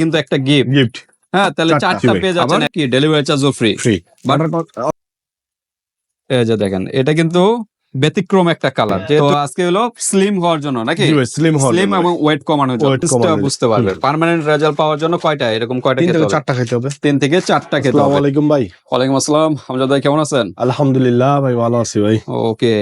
কিন্তু একটা gift gift হ্যাঁ তাহলে চারটা। চারটা পেয়ে যাচ্ছেন কি ডেলিভারি চার্জও ফ্রি ফ্রি এই যে দেখেন এটা কিন্তু ব্যতিক্রম একটা কালার যেহেতু আজকে হলো স্লিম হওয়ার জন্য নাকি? স্লিম স্লিম এবং ওয়েট কমানোর জন্য। বুঝতে পারবে পার্মানেন্ট রেজাল্ট পাওয়ার জন্য কয়টা? এরকম কয়টা খেতে হবে? চারটা খেতে হবে। তিন থেকে চারটা খেতে হবে। আসসালামু আলাইকুম ভাই। ওয়ালাইকুম আসসালাম। হামজাদ ভাই কেমন আছেন? আলহামদুলিল্লাহ ভাই ভালো আছি ভাই। ওকে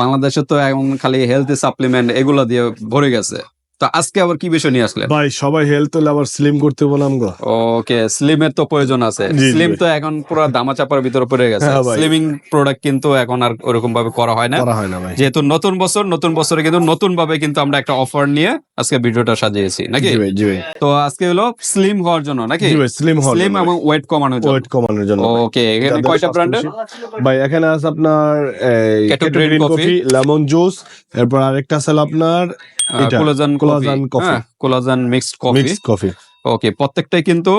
বাংলাদেশে তো এখন খালি হেলথ সাপ্লিমেন্ট এগুলো দিয়ে ভরে গেছে। তো আজকে আবার কি বিষয় নিয়ে আসলেন? ভাই সবাই হেলথ হলে আবার স্লিম করতে বললাম গো ওকে স্লিমের তো প্রয়োজন আছে। স্লিম তো এখন পুরো দামা চাপার ভিতরে পড়ে গেছে। হ্যাঁ স্লিমিং প্রোডাক্ট কিন্তু এখন আর ওরকম ভাবে করা হয় না। করা হয় না ভাই। যেহেতু নতুন বছর নতুন বছরে কিন্তু নতুন ভাবে কিন্তু আমরা একটা অফার নিয়ে আজকে ভিডিওটা সাজিয়েছি নাকি? তো আজকে হলো স্লিম হওয়ার জন্য নাকি? জি ভাই স্লিম স্লিম এবং ওয়েট কমানোর জন্য। ওয়েট কমানোর জন্য। ওকে এখানে কয়টা বেশি- ভাই এখানে আছে আপনার Keto keto Green green coffee, coffee lemon juice এরপর আরেকটা আছে আপনার এটা, collagen collagen coffee collagen mixed coffee mix coffee okay প্রত্যেকটাই কিন্তু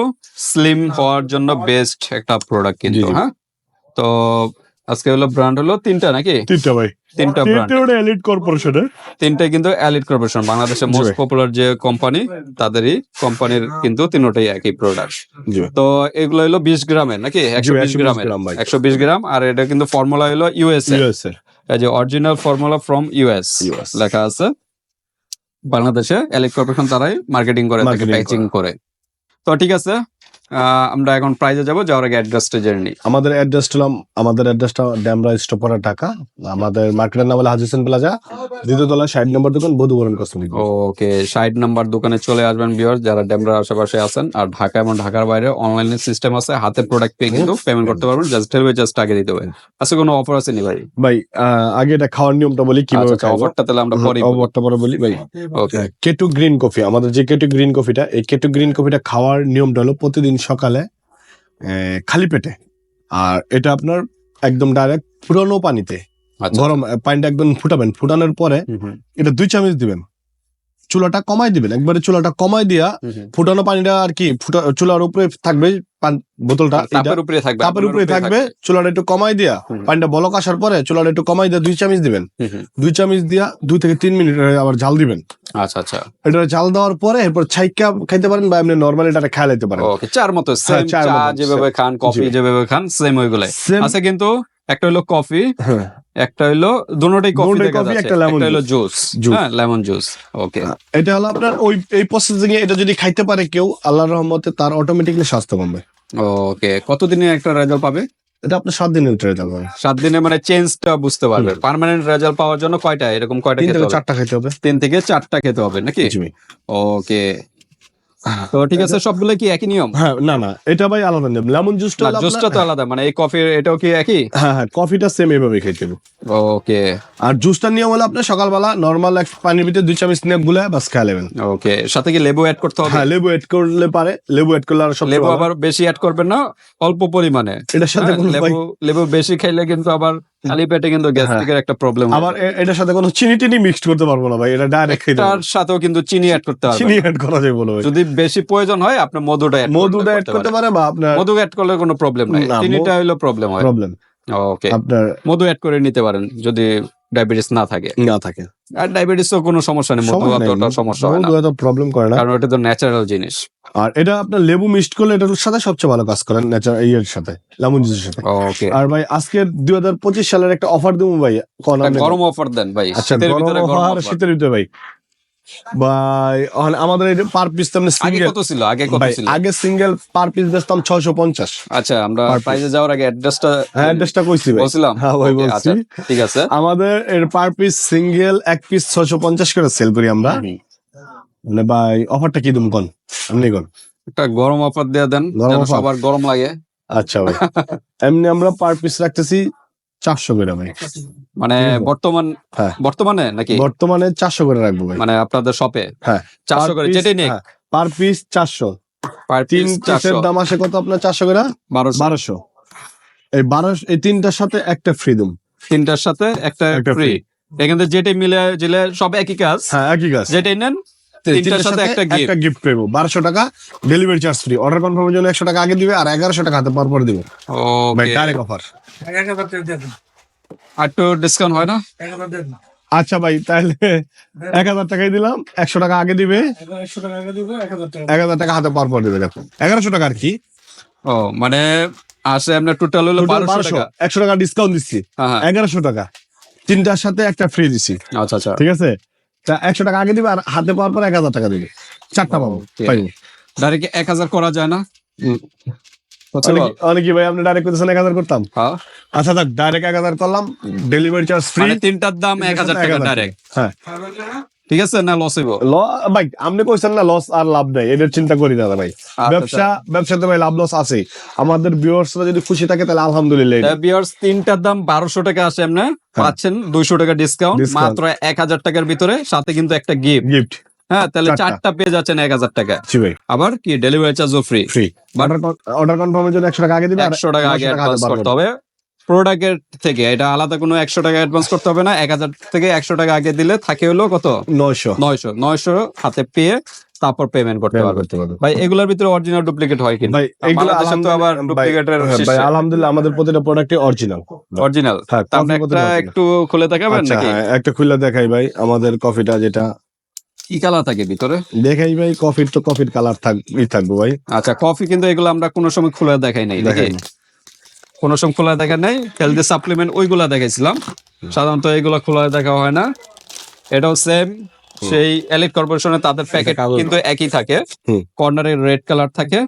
স্লিম হওয়ার জন্য বেস্ট একটা প্রোডাক্ট কিন্তু। হ্যাঁ? তো আজকে হলো ব্র্যান্ড হলো তিনটা নাকি? তিনটা ভাই। তিনটা ব্র্যান্ড তিনটা এলিট কর্পোরেশনের তিনটাই কিন্তু এলিট কর্পোরেশন বাংলাদেশের মোস্ট পপুলার যে কোম্পানি তাদেরই কোম্পানির কিন্তু তিনটাই একই প্রোডাক্ট তো এগুলো হলো বিশ গ্রামের নাকি? একশো বিশ 120 গ্রামের। একশো বিশ গ্রাম আর এটা কিন্তু ফর্মুলা হলো ইউএস ইউএস এর এই যে অরিজিনাল ফর্মুলা ফ্রম ইউএস লেখা আছে। বাংলাদেশে এলেক কর্পোরেশন তারাই মার্কেটিং করে থাকে প্যাকেজিং করে। তো ঠিক আছে আমরা এখন প্রাইজে যাব যাওয়ার আগে অ্যাড্রেসটা জেনে নিই। আমাদের অ্যাড্রেস হলাম আমাদের অ্যাড্রেসটা ড্যামরা স্টপার ঢাকা। আমাদের মার্কেটের নাম হলো হাজি হোসেন প্লাজা দ্বিতীয় তলা ষাট নম্বর দোকান বধুবরণ কসমেটিক ওকে ষাট নাম্বার দোকানে চলে আসবেন বিয়ার যারা ডেমরার আশেপাশে আছেন। আর ঢাকা এবং ঢাকার বাইরে অনলাইনে সিস্টেম আছে হাতে প্রোডাক্ট পেয়ে কিন্তু পেমেন্ট করতে পারবেন। জাস্ট ডেলিভারি জাস্ট আগে দিতে হবে। আচ্ছা কোনো অফার আছে নি ভাই? ভাই আগে এটা খাওয়ার নিয়মটা বলি কীভাবে আচ্ছা খাওয়াবো? অফারটা তাহলে আমরা পরে অফারটা পরে বলি ভাই। ওকে কেটু গ্রিন কফি আমাদের যে কেটু গ্রিন কফিটা এই কেটু গ্রিন কফিটা খাওয়ার নিয়মটা হলো প্রতিদিন সকালে আহ, খালি পেটে। আর এটা আপনার একদম ডাইরেক্ট পুরনো পানিতে আচ্ছা। গরম পানিটা একদম ফুটাবেন। ফুটানোর পরে এটা দুই চামচ দিবেন। চুলাটা কমাই দিবেন। একবারে চুলাটা কমাই দিয়া। ফুটানো পানিটা আর কি ফুটা চুলার উপরে থাকবে বোতলটা তাপের উপরে থাকবে কাপের উপরে থাকবে চুলাটা একটু কমাই দিয়া পানিটা বলক আসার পরে চুলাটা একটু কমাই দিয়া দুই চামচ দিবেন। দুই চামচ দিয়া দুই থেকে তিন মিনিট আবার জাল দিবেন। আচ্ছা আচ্ছা। এটা জাল দেওয়ার পরে এরপর ছাইকা খাইতে পারেন বা এমনি নর্মালি এটা খেয়ে লাইতে পারেন। ওকে চার মতো সেম হ্যাঁ, চা যেভাবে খান কফি যেভাবে খান সেম ওইগুলাই। আচ্ছা কিন্তু একটা হলো কফি হ্যাঁ। একটা হলো দুটোটাই কফি দেখা যাচ্ছে। একটা হলো জুস হ্যাঁ লেমন জুস ওকে এটা হলো আপনার ওই এই প্রসেসিং এ এটা যদি খাইতে পারে কেউ আল্লাহর রহমতে তার অটোমেটিকলি স্বাস্থ্য কমবে। ওকে কতদিনে একটা রেজাল্ট পাবে? এটা আপনার সাত দিনের ভিতরে যাবে সাত দিনে মানে চেঞ্জটা বুঝতে পারবে। পার্মানেন্ট রেজাল্ট পাওয়ার জন্য কয়টা? এরকম কয়টা তিন খেতে থেকে হবে? চারটা খেতে হবে। তিন থেকে চারটা খেতে হবে নাকি? ওকে তো ঠিক আছে সবগুলো কি একই নিয়ম? হ্যাঁ না না এটা ভাই আলাদা নিয়ম। লেমন জুসটা জুসটা তো আলাদা মানে এই কফি এটাও কি একই? হ্যাঁ হ্যাঁ কফিটা সেম এভাবে হবে ওকে আর জুসটার নিয়ম হলো আপনার সকালবেলা নর্মাল এক পানির ভিতরে দুই চামচ স্ন্যাপগুলা বাস খেয়ে নেবেন। ওকে সাথে কি লেবু অ্যাড করতে হবে? হ্যাঁ লেবু এড করলে পারে লেবু এড করলে আর সব লেবু আবার বেশি অ্যাড করবেন না অল্প পরিমাণে। এটার সাথে হ্যাঁ, লেবু লেবু বেশি খাইলে কিন্তু আবার খালি পেটে কিন্তু গ্যাস্ট্রিকের একটা প্রবলেম আমার এটার সাথে কোনো চিনি টিনি মিক্সড করতে পারব না ভাই এটা ডাইরেক্ট খেতে তার সাথেও কিন্তু চিনি অ্যাড করতে হবে চিনি এড করা যায় বলো যদি বেশি প্রয়োজন হয় আপনি মধুটা অ্যাড মধুটা এড করতে পারে বা আপনার মধু অ্যাড করলে কোনো প্রবলেম নাই। চিনিটা হলো প্রবলেম হয়। প্রবলেম ওকে আপনার মধু অ্যাড করে নিতে পারেন যদি ডায়াবেটিস না থাকে। না থাকে। আর ডায়াবেটিস তো কোনো সমস্যা নেই মধু অতটা সমস্যা হয় না। মধু প্রবলেম করে না। কারণ এটা তো ন্যাচারাল জিনিস। আর এটা আপনার লেবু মিক্সড করলে এটার সাথে সবচেয়ে ভালো কাজ করে ন্যাচারাল ইয়ের সাথে লেমন জুসের সাথে। ওকে আর ভাই আজকে দুই হাজার পঁচিশ সালের একটা অফার দেবো ভাই গরম অফার দেন ভাই আচ্ছা শীতের গরম অফার শীতের ভিতরে ভাই। আমাদের পার পিস তো আগে কত ছিল? আগে কত ছিল? আগে সিঙ্গেল পার পিস বেচতাম ছয়শো পঞ্চাশ। আচ্ছা আমরা প্রাইজে যাওয়ার আগে অ্যাড্রেসটা হ্যাঁ অ্যাড্রেসটা কইছি ভাই। বলছিলাম? হ্যাঁ ভাই বলছি। আচ্ছা ঠিক আছে। আমাদের এর পার পিস সিঙ্গেল এক পিস ছয়শো পঞ্চাশ করে সেল করি আমরা। মানে ভাই অফারটা কি দুম কোন? আপনি কোন? একটা গরম অফার দিয়ে দেন যেন সবার গরম লাগে। আচ্ছা ভাই। এমনি আমরা পার পিস রাখতেছি চারশো করে ভাই। মানে বর্তমান হ্যাঁ। বর্তমানে নাকি? বর্তমানে চারশো করে রাখব ভাই। মানে আপনাদের শপে হ্যাঁ। চারশো করে যেটাই নেই পার পিস চারশো। পার তিন পিস পিসের দাম আসে কত আপনার চারশো করে? বারোশো। বারোশো। এই বারোশো এই তিনটার সাথে একটা ফ্রি দুম তিনটার সাথে একটা ফ্রি এখান থেকে যেটাই মিলে জিলে সব একই কাজ। হ্যাঁ একই গাছ যেটাই নেন তিনটার সাথে একটা গিফট পেবো বারোশো টাকা ডেলিভারি চার্জ ফ্রি অর্ডার কনফার্মের জন্য একশো টাকা আগে দিবে আর এগারোশো টাকা হাতে পর পর দিবে ভাই ডাইরেক্ট অফার আর একটু ডিসকাউন্ট হয় না? আচ্ছা ভাই তাহলে এক হাজার টাকাই দিলাম একশো টাকা আগে দিবে। একশো টাকা আগে দিব এক হাজার টাকা। হাতে পর পর দিবে দেখো। এগারোশো টাকা আর কি। ও মানে আসে আপনার টোটাল হলো বারোশো একশো টাকা ডিসকাউন্ট দিচ্ছি। হ্যাঁ হ্যাঁ। এগারোশো টাকা। তিনটার সাথে একটা ফ্রি দিচ্ছি আচ্ছা আচ্ছা। ঠিক আছে? একশো টাকা আগে দিবে আর হাতে পাওয়ার পর এক হাজার টাকা দিবে। চারটা পাবো ডাইরেক্ট এক হাজার করা যায় না। Possible? অনেক- ভাই আপনি ডাইরেক্ট করতেছেন এক হাজার করতাম? হ্যাঁ। আচ্ছা ডাইরেক্ট এক হাজার করলাম ডেলিভারি চার্জ ফ্রি তিনটার দাম এক হাজার টাকা ডাইরেক্ট হ্যাঁ। ঠিক আছে না লস হইব? ল ভাই আপনি কইছেন না লস আর লাভ নাই চিন্তা করি না ভাই। আচ্ছা, ব্যবসা ব্যবসাতে ভাই লাভ লস আছে আমাদের ভিউয়ার্সরা যদি খুশি থাকে তাহলে আলহামদুলিল্লাহ। এটা। বিয়ার্স তিনটার দাম বারোশো টাকা আসে এমনি পাচ্ছেন দুইশো টাকা ডিসকাউন্ট মাত্র এক হাজার টাকার ভিতরে সাথে কিন্তু একটা গিফট গিফট হ্যাঁ তাহলে চারটা। পেয়ে যাচ্ছেন এক হাজার টাকা জি ভাই। আবার কি ডেলিভারি চার্জও ফ্রি ফ্রি অর্ডার কনফার্মের জন্য একশো টাকা আগে দিবে একশো টাকা আগে 900 অ্যাডভান্স করতে হবে। প্রোডাক্টের থেকে এটা আলাদা কোনো একশো টাকা অ্যাডভান্স করতে হবে না এক হাজার থেকে একশো টাকা আগে দিলে থাকে হলো কত? নয়শো। নয়শো নয়শো হাতে পেয়ে তারপর পেমেন্ট করতে পারবে। ভাই এগুলোর ভিতরে অরিজিনাল ডুপ্লিকেট হয় কিনা? ভাই এইগুলো তো আবার ডুপ্লিকেটের হ্যাঁ, ভাই আলহামদুলিল্লাহ আমাদের প্রতিটা প্রোডাক্টে অরিজিনাল অরিজিনাল হ্যাঁ প্রতিটা একটা একটু খুলে দেখাবেন আচ্ছা নাকি? হ্যাঁ, একটা খুলে দেখাই ভাই আমাদের কফিটা যেটা। কি কালার থাকে ভিতরে? দেখাই ভাই কফির তো কফির কালার থাক ই থাকব ভাই। আচ্ছা কফি কিন্তু এগুলো আমরা কোনো সময় খুলে দেখাই নাই দেখাই কোনো সময় খোলা দেখা নাই। হেলদি সাপ্লিমেন্ট ওইগুলা দেখাইছিলাম। সাধারণত এগুলা খোলা দেখা হয় না। এটাও সেম সেই এলিট কর্পোরেশনে তাদের প্যাকেট কিন্তু একই থাকে। কর্নারে রেড কালার থাকে।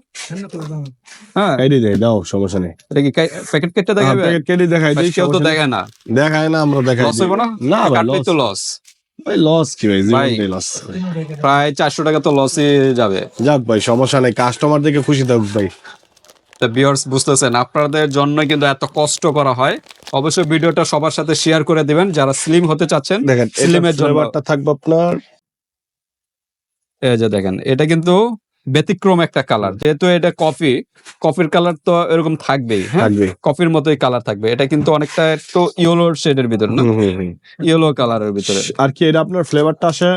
হ্যাঁ। কেটে দেয় দাও সমস্যা নেই। এটা কি প্যাকেট কেটে দেখাবে? প্যাকেট কেটে দেখাই দিই কেউ তো না। দেখায় না আমরা দেখাই লস হইব না? তো লস ভাই লস কি ভাই? ভাই। লস প্রায় চারশো টাকা তো লসই যাবে। যাক ভাই সমস্যা নেই। কাস্টমার দেখে খুশি থাকুক ভাই। তো ভিউয়ার্স বুঝতেছেন আপনাদের জন্য কিন্তু এত কষ্ট করা হয়। অবশ্যই ভিডিওটা সবার সাথে শেয়ার করে দিবেন যারা স্লিম হতে চাচ্ছেন দেখেন এর জন্য। থাকবে আপনার। এই যে দেখেন এটা কিন্তু ব্যতিক্রম একটা কালার যেহেতু এটা কফি কফির কালার তো এরকম থাকবেই হ্যাঁ? কফির মতোই কালার থাকবে। এটা কিন্তু অনেকটা একটু ইয়েলো শেডের ভিতরে না। ইয়েলো কালারের ভিতরে। আর কি এটা আপনার ফ্লেভারটা আসে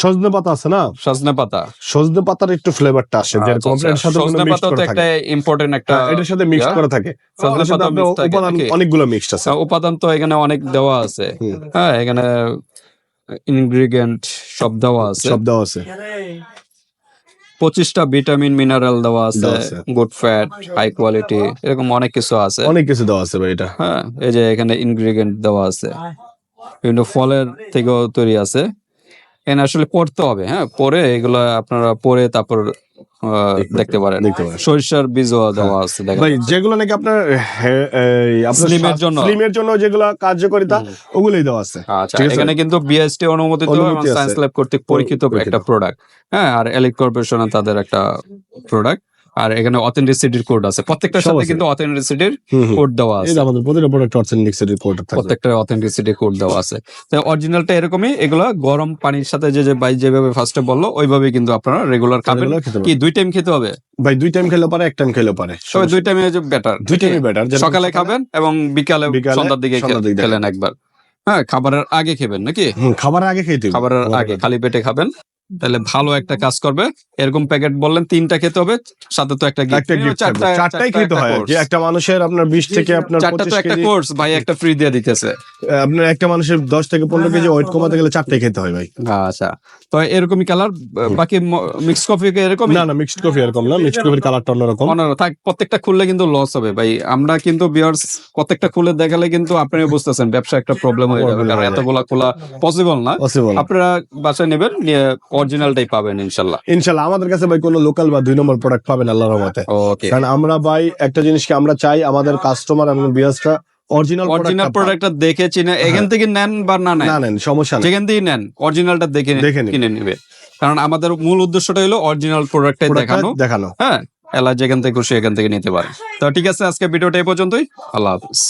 সজনে পাতা আছে না? সজনে পাতা। সজনে পাতার একটু ফ্লেভারটা আসে যেরকম এর সাথে সজনে পাতা তো একটা ইম্পর্টেন্ট একটা হ্যাঁ, এটার সাথে মিক্স করা থাকে। সজনে পাতা উপাদান অনেকগুলো মিক্সড আছে। উপাদান তো এখানে অনেক দেওয়া আছে। হ্যাঁ এখানে ইনগ্রিডিয়েন্ট সব দেওয়া আছে। সব দেওয়া আছে। পঁচিশটা ভিটামিন মিনারেল দেওয়া আছে গুড ফ্যাট হাই কোয়ালিটি এরকম অনেক কিছু আছে। অনেক কিছু দেওয়া আছে ভাই এটা। হ্যাঁ এই যে এখানে ইনগ্রিডিয়েন্ট দেওয়া আছে। বিভিন্ন ফলের থেকেও তৈরি আছে। এখানে আসলে পড়তে হবে হ্যাঁ? পরে এগুলো আপনারা পরে তারপর দেখতে পারেন। সরিষার বীজও দেওয়া আছে ভাই যেগুলো নাকি আপনার স্বাদ- জন্য। স্লিমের জন্য যেগুলো কার্যকারিতা ওগুলোই দেওয়া আছে। আচ্ছা এখানে কিন্তু বিএসটি অনুমোদিত। সায়েন্স ল্যাব কর্তৃক পরীক্ষিত পরীক্ষিত। একটা প্রোডাক্ট হ্যাঁ? আর এলিট কর্পোরেশন তাদের একটা প্রোডাক্ট আর এখানে অথেন্টিসিটির কোড আছে। প্রত্যেকটার কিন্তু অথেন্টিসিটির। কোড দেওয়া আছে। আমাদের প্রতিটা প্রোডাক্ট অর্থেন্টিক সেটির কোড থাকবে। প্রত্যেকটা অথেন্টিসিটি কোড দেওয়া আছে। তো অরিজিনালটা এরকমই এগুলো গরম পানির সাথে যে যে বাই যেভাবে ফার্স্টে বলল ওইভাবেই কিন্তু আপনারা রেগুলার খাবেন। কি দুই টাইম খেতে হবে? ভাই দুই টাইম খেলে পারে এক টাইম খেলে পারে। তবে দুই টাইমে যে বেটার দুই টাইমই বেটার সকালে খাবেন এবং বিকালে বিকালে, সন্ধ্যার দিকে সন্ধ্যার দিকে খেলেন একবার। হ্যাঁ খাবারের আগে খেবেন নাকি? খাবারের আগে খেতে খাবারের আগে খালি পেটে খাবেন। তাহলে ভালো একটা কাজ করবে। এরকম প্যাকেট বললেন তিনটা খেতে হবে সাথে তো একটা চারটাই খেতে হয়। যে একটা মানুষের আপনার বিশ থেকে আপনার চারটা তো একটা কোর্স ভাই একটা ফ্রি দিয়ে দিতেছে। আপনার একটা মানুষের দশ থেকে পনেরো কেজি ওয়েট কমাতে গেলে চারটাই খেতে হয় ভাই। আচ্ছা। তো এরকমই কালার বাকি মিক্স কফি এরকম না না মিক্সড কফি এরকম না। মিক্সড কফির কালারটা অন্যরকম। অনার থাক প্রত্যেকটা খুললে কিন্তু লস হবে ভাই। আমরা কিন্তু বিয়ার্স প্রত্যেকটা খুলে দেখালে কিন্তু আপনি বুঝতেছেন ব্যবসা একটা প্রবলেম হয়ে যাবে। কারণ এতগুলা খোলা পসিবল না। আপনারা বাসায় নেবেন নিয়ে অরিজিনালটাই পাবেন ইনশাল্লাহ। ইনশাল্লাহ আমাদের কাছে ভাই কোনো লোকাল বা দুই নম্বর প্রোডাক্ট পাবেন আল্লাহর রহমতে। ওকে কারণ আমরা ভাই একটা জিনিসকে আমরা চাই আমাদের কাস্টমার এবং বিয়াসটা অরিজিনাল অরিজিনাল প্রোডাক্টটা দেখে চিনে এখান থেকে নেন বা না নেন? না নেন সমস্যা নেই। যেখান থেকে নেন অরিজিনালটা দেখে কিনে নেবে। কারণ আমাদের মূল উদ্দেশ্যটা হলো অরিজিনাল প্রোডাক্টটাই দেখানো। দেখানো। হ্যাঁ এলা যেখান থেকে খুশি এখান থেকে নিতে পারে তো ঠিক আছে আজকে ভিডিওটা এই পর্যন্তই। আল্লাহ হাফিজ।